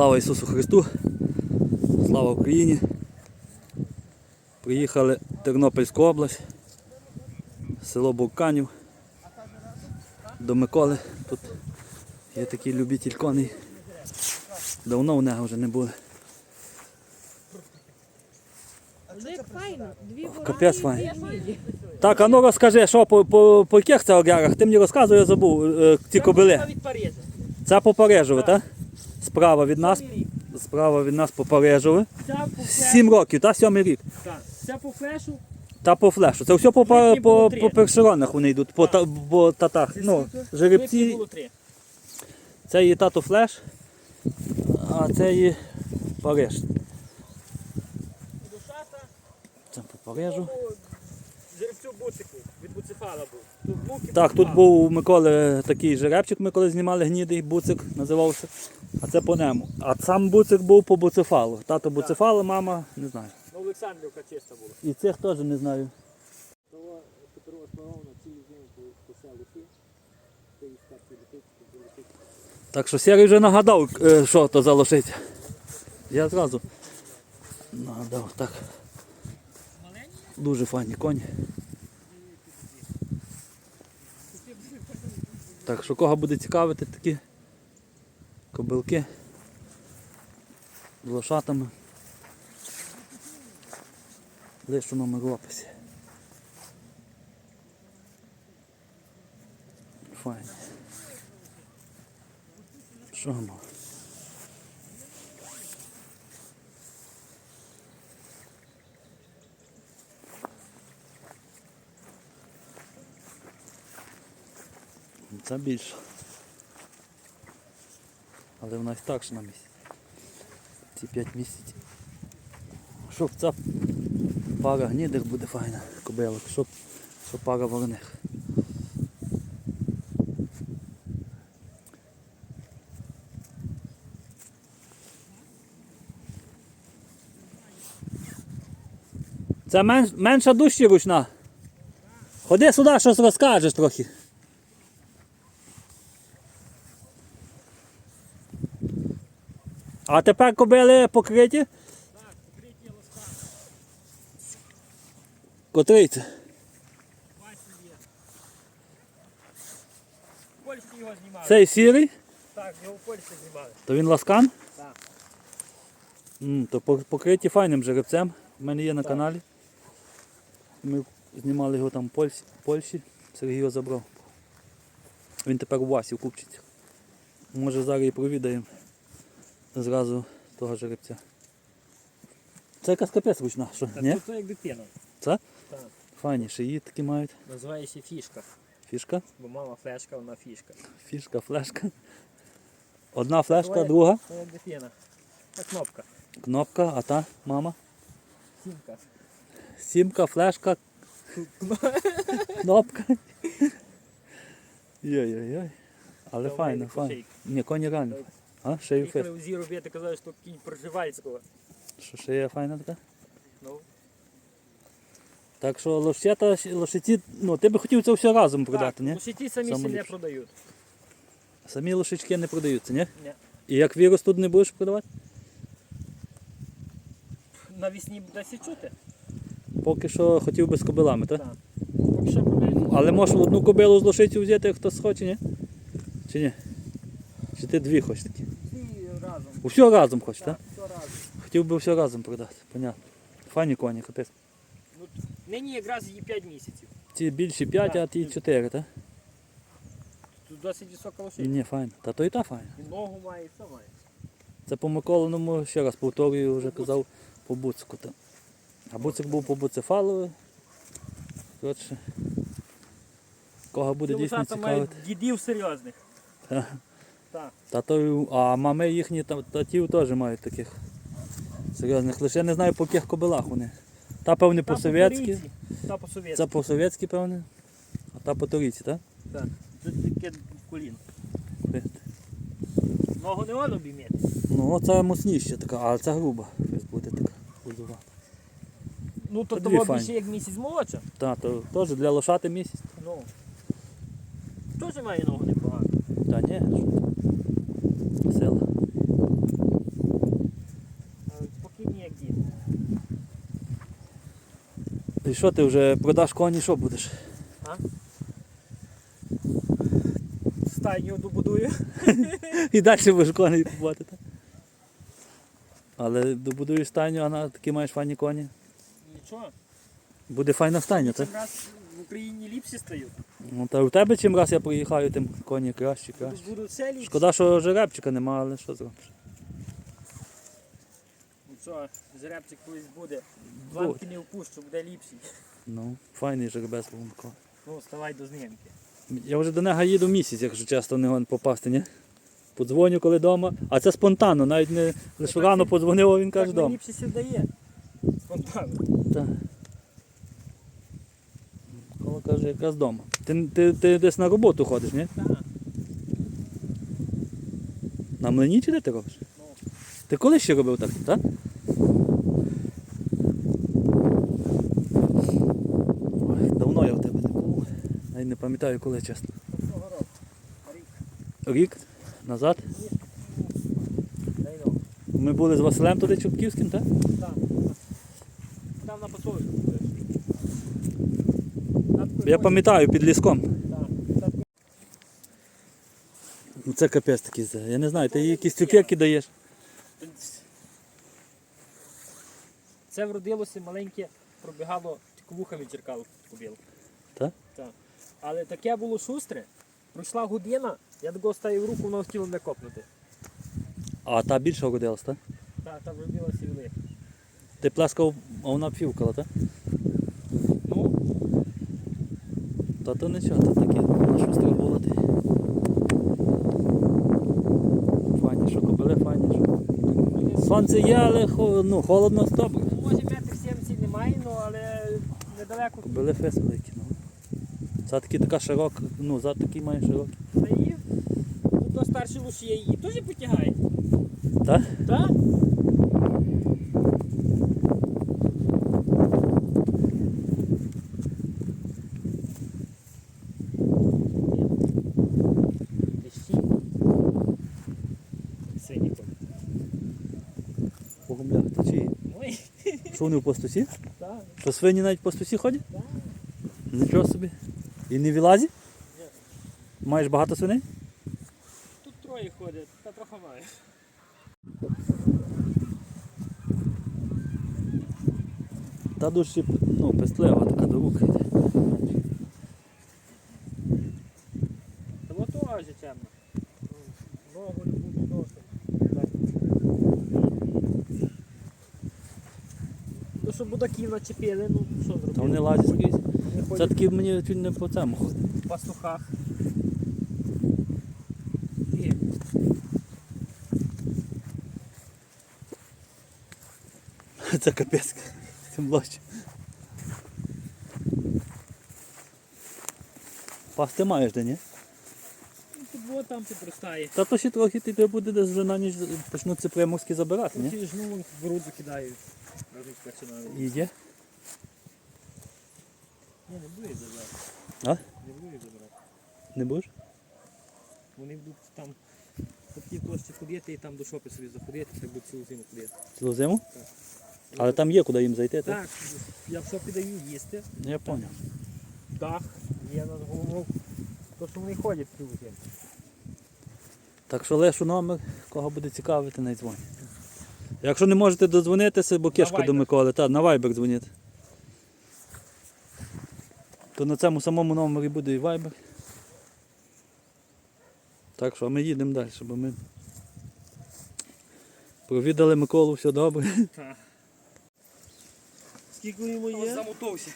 Слава Ісусу Христу! Слава Україні! Приїхали в Тернопільську область, село Бурканів, до Миколи. Тут є такий любитель коней. Давно у нього вже не були. Капець і файно. Так, а ну розкажи, що по, по, по яких це огярах? Ти мені розказуй, я забув е, ці кобили. Це по Парижові, так? Справа від нас, справа від нас по Парижові. Ця по флешу. Сім років, так? Сьомий рік. Так. Ця по флешу. Та по флешу. Це все по, по, по, по першеронах вони йдуть, по, та, по татах. Це Ну, жеребці, це є тато флеш, а це є Париж. Це по Парижу. Жеребцю буцику. Від буцефала був. Так, тут був у Миколи такий жеребчик, ми коли знімали гнідий, буцик називався. А це по нему. А сам буцик був по буцефалу. Тато буцефалу, мама, не знаю. Ну, Олександрівка чиста була. І цих теж не знаю. Петрова Славовна цілий день по, по селу сів. Ти із першої літички. Так що Сергій вже нагадав, е, що то за лошиця. Я зразу нагадав, так. Дуже файні коні. Так що кого буде цікавити такі кобилки з лошатами. Лишу номер в описі. Файні. Що ну? Це більше. Але вона і так ж на місці. Ці 5 місяців. Щоб ця пара гнідих буде файна, кобилок, щоб, щоб пара вороних. Це мен, менша дужче ручна. Ходи сюди, щось розкажеш трохи. А тепер кобили покриті? Так, покриті лосками. Котрий це? Є. В Польщі його знімали. Цей сірий, Так, його в Польщі знімали. то він ласкан? Так. М, то по- покриті файним жеребцем. У мене є на каналі. Ми знімали його там в Польщі. Польщі. Сергій його забрав. Він тепер у Васі в Купчиці. Може зараз і провідаємо зразу того жеребця. Це якась капець ручна, що? Так, Ні? тут як дитина. Це? Так. Файні шиї такі мають. Називається фішка. Фішка. Бо мама флешка, вона фішка. Фішка, флешка. Одна флешка, Давай. друга. Це як дитина. Та кнопка. Кнопка, а та мама. Сімка. Сімка, флешка, кнопка. Йой-йой-йой. Але Та файно, файно. Ні, коні реально. А, шею Їхали фест. в зі робити, казали, що кінь проживальського. Що шея файна така? Ну, Так що лошцята, лошиці, ну ти би хотів це все разом продати, так, ні? лошиці самі Саме не ліпше. продають. Самі лошички не продаються, ні? Ні. І як вірус тут не будеш продавати? Навісні дасть чути. Поки що хотів би з кобилами, так? Так. Поки що продають. Але можеш одну кобилу з лошицю взяти, як хтось хоче, ні? Чи ні? Чи ти дві хочеш такі? Разом. Все разом хочеш, так? Все разом. Хотів би все разом продати, понятно. Файні коні, капець. Ну, нині якраз їй 5 місяців. Ті більші 5, а ті 4, так? Тут досить висока лошиця. Ні, файно. Та то і та файна. І ногу має, і все має. Це по Миколиному, ще раз повторюю, вже казав по буцику. Та. А буцик був по буцефалу. Коротше, кого буде Ці дійсно лошата цікавити. дідів серйозних. Та. Так. Та то, а мами їхні та- татів теж мають таких серйозних. Лише я не знаю по яких кобилах вони. Та певне по-совєтськи. Та по совєтськи. Це по-совєтськи, певне. А та по турійці, так? Так. Це таке колін. Ногу не воно обіймати. Ну, оце мощніша така, а це груба. Щось буде така худова. Ну то того більше як місяць молодша. Та, то теж для лошати місяць. Ну. Теж має ногу непогано. Та ні, що ти. Сила. І що ти вже продаш коні, що будеш? Стайню добудую. І далі будеш коней купувати, так? Але добудуєш стайню, а на такі маєш файні коні. Нічого. Буде файна стайня, так? Чим раз в Україні ліпші стають. Ну та у тебе чим раз я приїхаю, тим коні краще, краще. Будуть все ліпші. Шкода, що жеребчика нема, але що зробиш? Що, жеребчик колись буде. Банки не впущу, буде ліпший. Ну, файний жеребець Микола. Ну, вставай до знімки. Я вже до нього їду місяць, якщо чесно не попасти, ні? Подзвоню, коли вдома. А це спонтанно, навіть не лише рано подзвонив, а він каже вдома. найліпше сі дає. Спонтанно. Так. Микола каже, якраз вдома. Ти, ти, ти десь на роботу ходиш, ні? Так. На млині чи де ти робиш? Ну. Ти коли ще робив так, так? Ой, давно я в тебе не був. Навіть не пам'ятаю коли, чесно. Рік. Рік назад. Ну. Ми були з Василем туди Чубківським, так? Там. Там на посольстві. Я пам'ятаю під ліском. Ну це капець такий. Я не знаю, ти їй якісь цукерки даєш. Це вродилося маленьке, пробігало, тільки вухами черкало кобілку. Так? Так. Але таке було шустре. Пройшла година, я такого ставив руку, воно хотіло мене копнути. А та більше родилась, так? Так, там вродилася велика. Ти плескав, а вона півкала, так? Ну, Та то нічого, то таке, вона шустра була ти. Файні, що кобили, файні, що. Сонце є, але ну, холодно добре. ну, може метр 70 немає, ну, але недалеко. Були фес великі, ну. Це таки така широка, ну, зад такий має широкий. І ну, то старші луші її теж потягає. Так? Так? Сині коні. По гумлях, то чи? Ой, Що вони в пастусі? так, То свині навіть в пастусі ходять? так. Нічого собі. І не вилазі? Ні. Маєш багато свиней? Тут троє ходять, та трохи має. Та душі, ну, пестлива така до рук йде. Та вот теж темно. Ногу не буду досить. Що начепили, ну що зробити? Та вони лазять скрізь. Це такі мені чуть не по цьому ходить. в пастухах. І Це капець. Тим ближче. Пасти маєш де, ні? футбол там підростає. Та то ще трохи ти буде десь вже на ніч почнуться приморські забирати, ні? Ті ж ну в груду кидають. Починали. Ні, не буде їх забирати. А? Не буде їх забирати. Не будеш? Вони будуть там по тій площі ходити і там до шопи собі заходити, так будуть цілу зиму ходити. Цілу зиму? Так. Але там є куди їм зайти, так? Так, я в шопі даю їсти. Я зрозумів. дах є над головою. То, що вони ходять цілу зиму. Так що лишу номер, кого буде цікавити, не дзвонь. Якщо не можете додзвонитися, бо кишка до Миколи, та, на Viber дзвоніть. То на цьому самому номері буде і Viber. Так що ми їдемо далі, бо ми провідали Миколу, все добре. Так. Скільки йому є? замотовся.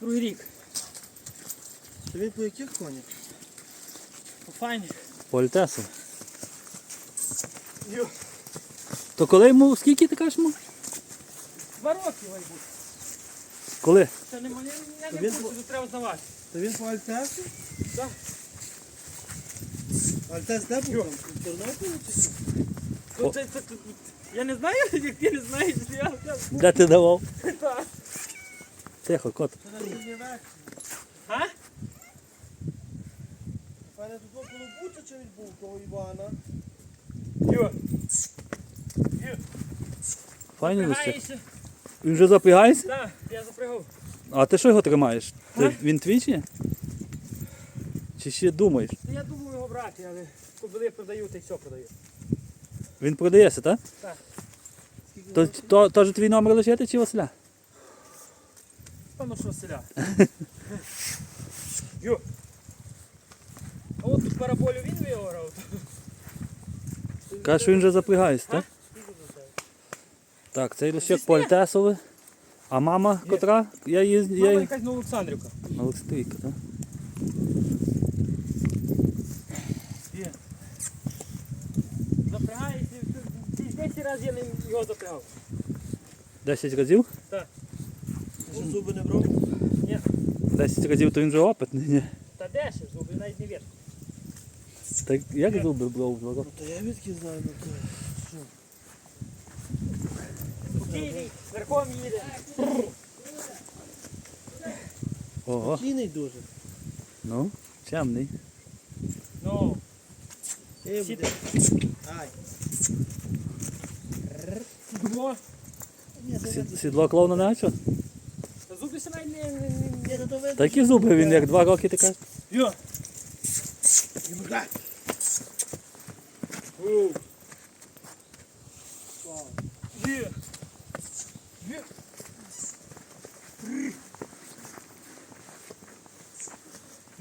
Другий рік. То він по яких конях? Файні. По Альтесу. То коли йому, скільки ти кажеш йому? Два роки має бути. Коли? Це не мене, я не Він буду, по- тут треба здавати. То він по Альтесу? Так. Альтес де був? там? В Тернополі чи що? Це, це, це, я не знаю, як ти не знаєш, я я- Де ти давав? так. Тихо, кот. Це на Чернівек. А? Пане, тут було бути, чи він був того Івана? Йо. Файний листик. Він вже запрягається? Так, я запрягав. А ти що його тримаєш? А? він твій чи? Чи ще думаєш? Та Я думаю його брати, але кобили продаю, та й все продаю. Він продається, так? Так. То, то, теж твій номер лишити чи Василя? Пану що селя. Йо. А от тут параболю він виграв. Каже, що він вже запрягається, так? Так, цей лише по Альтесове. А мама котра? Я її. Я Мама її... якась на Олександрівка. Олександрійка, так? Є. Запрягається. Ці 10 разів я ним його запрягав. 10 разів? Що зуби не брав? Ні. 10 разів то він вже опитний. Ні. Та де ще зуби навіть не вірш. Так як зуби брав два Ну то я відки знаю, ну то Спокійний, верхом їде. Ого, Спокійний дуже. ну, чемний. Ну, Е, Сідай. буде. Ай. бо. Сід- Сідло клоуна не наче? Та зуби ще навіть не... не, не, видно. Такі зуби він як два роки ти кажеш. Йо. Ні, ну, га. Оу. Є. Є.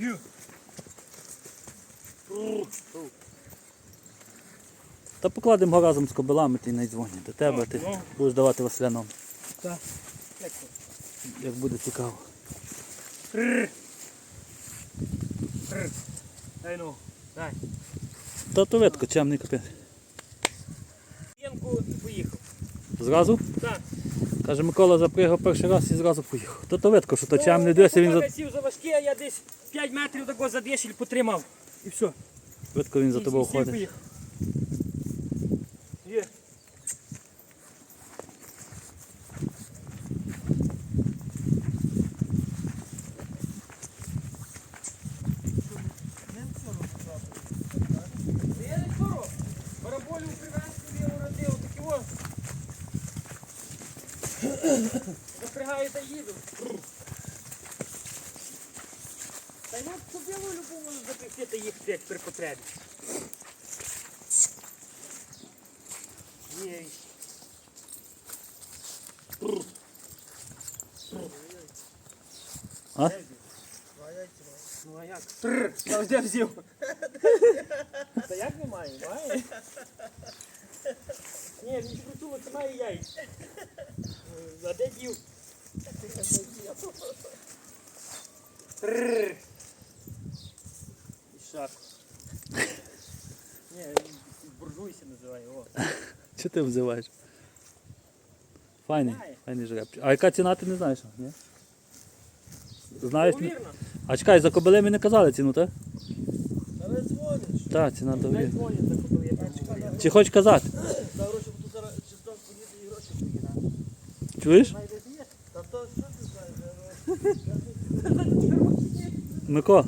Є. Та покладемо його разом з кобилами, ти не дзвонять до тебе, ти Ну. будеш давати Так. Як буде цікаво. Дай ну, дай. Та то видко, чемний капець. П'янку поїхав. Зразу? Так. Каже, Микола запрягав перший раз і зразу поїхав. То то видко, що то чемний дивися, він за, за важке, а я десь 5 метрів такого за дешіль потримав. І все. видко він за тобою ходить. поїхав. Є. Я не скоро. Бараболю привез, собі уродив, такі о. Запрягаю та їду. Та й от кобилу любу можу запрягти та їхати, як при потребі. Є. А? Ну а як? Та де взяв? Та як немає? Має? Ні, він крутуло, це має яйця. А де дів? Трррр. І шаг. Ні, буржуйся називає, о. Що ти взиваєш? Файний, файний жеребчик. А яка ціна ти не знаєш? Ні? Знаєш? Повірно. А чекай, за кобили ми не казали ціну, так? Та не дзвониш. Так, ціна Дай довірна. дзвонять за я. Чи хочеш казати? Та гроші буду зараз чисто поїти і гроші поїдати. Чуєш? Є? Та то що ти знаєш? я Мико,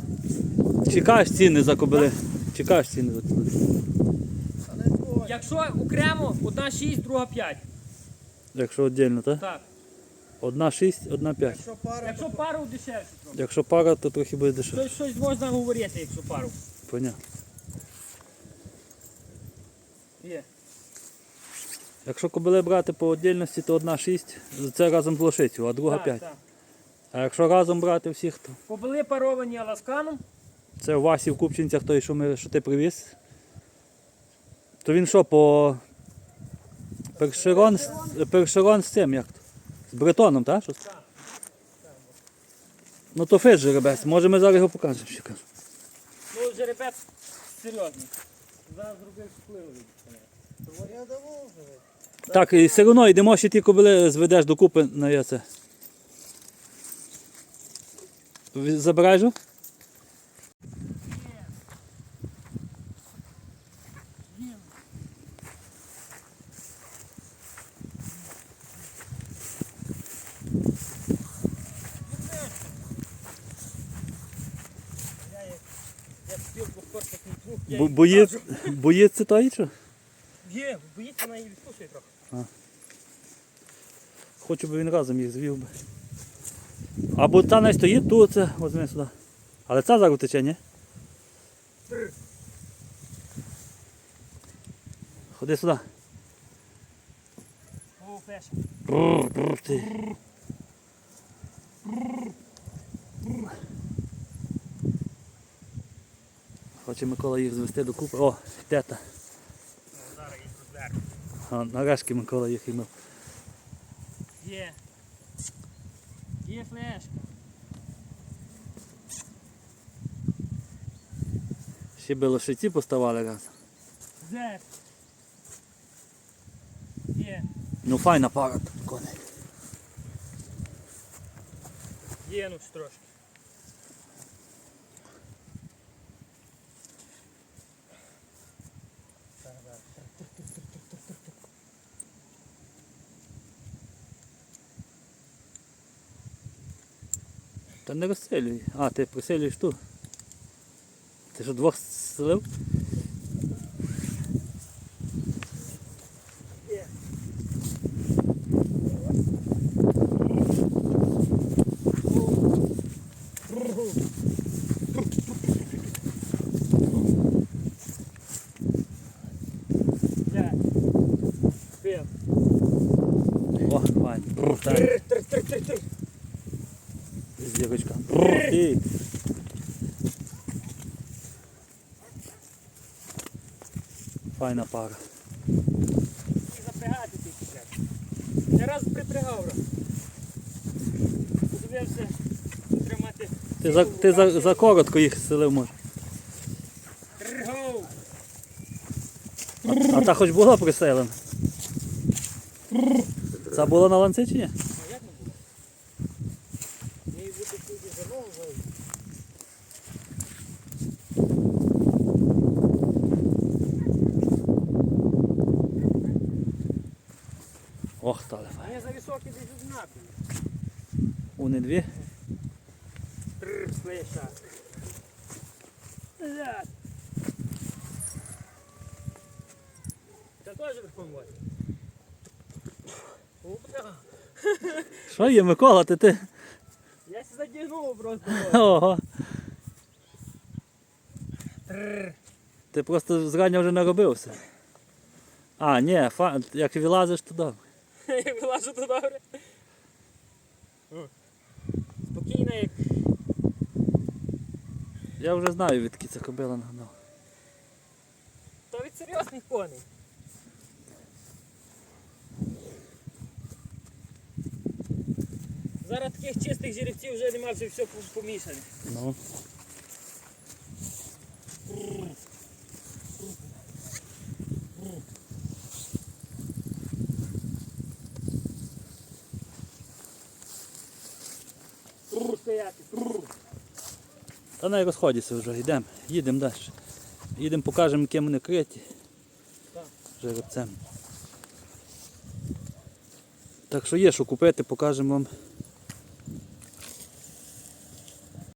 чекаєш ціни за кобили. Чекаєш ціни за кобили. Та не дзвониш. Якщо окремо, одна 6, друга 5. Якщо віддільно, так? Так. Одна 6, одна 5. Якщо пара, Якщо то пару дешевше трохи. Якщо пара, то трохи буде дешевше. Щось, щось можна говорити, якщо пару. Понятно. Є. Якщо кобили брати по віддільності, то одна 6, це разом з лошицю, а друга Так, 5. так. А якщо разом брати всіх, то Побили паровані аласканом. це у Васі в Купчинцях той, що, ми, що ти привіз. То він що, по першерон, з- першерон з цим, як то? З бретоном, так? Щось? Так. Ну то фиш жеребець, може ми зараз його покажемо. що кажу. Ну, жеребець серйозний. Зараз зробив впливу. я давав вже. Так, і все одно йдемо ще ті кобили зведеш докупи на яце. Ви- Забираєш? його? Я як я спілку спортних клуб. я Бо-. Боїться той, що? Є, боїться вона її відпушує трохи. Хочу би він разом їх звів би. Або ця не стоїть тут, це возьми сюди. Але ця зараз тече, ні? Ходи сюди. О, флеш. Бррр, бррр, ти. Хоче Микола їх звести до купи. О, тета. Зараз їх розверну. А, нарешті Микола їх імив. Є. Є флешка. Ще би лошиці поставали раз. Зер. Є. Ну файна пара тут коней. Є, ну трошки. Та не розселюй. А, ти приселюєш ту. Ти що двох селив? Є. Є. Пив. О, файн. Бррр, так. Тр-тр-тр-тр. Зірочка. Бррр, ти. Файна пара. І запрягати тільки треба. Я раз припрягав раз. Подивився тримати. Ти за, ти за, за коротко їх селив може. Тргов! А та хоч була приселена. Це було на ланці чи ні? А як не було? Мені бути тільки за ногу завжди. Ох, та файн. Мені за високий десь однакові. Уни дві. Тррр, слиша. Блядь. Це теж верхом? О, бля. Що є, Микола, ти ти? Я сі задягнув просто. Ого. Ти просто зрання вже наробився. А, ні, фа... як вилазиш, то добре. Я вилажу то добре. О. Спокійно, як Я вже знаю, відки це кобила нагнав. то від серйозних коней. Зараз таких чистих жеребців вже немає, вже все помішане. Ну. Стояти. Та не розходіться вже, йдемо, їдемо далі. Їдемо, покажемо, яким вони криті. Жеребцем. Так що є, що купити, покажемо вам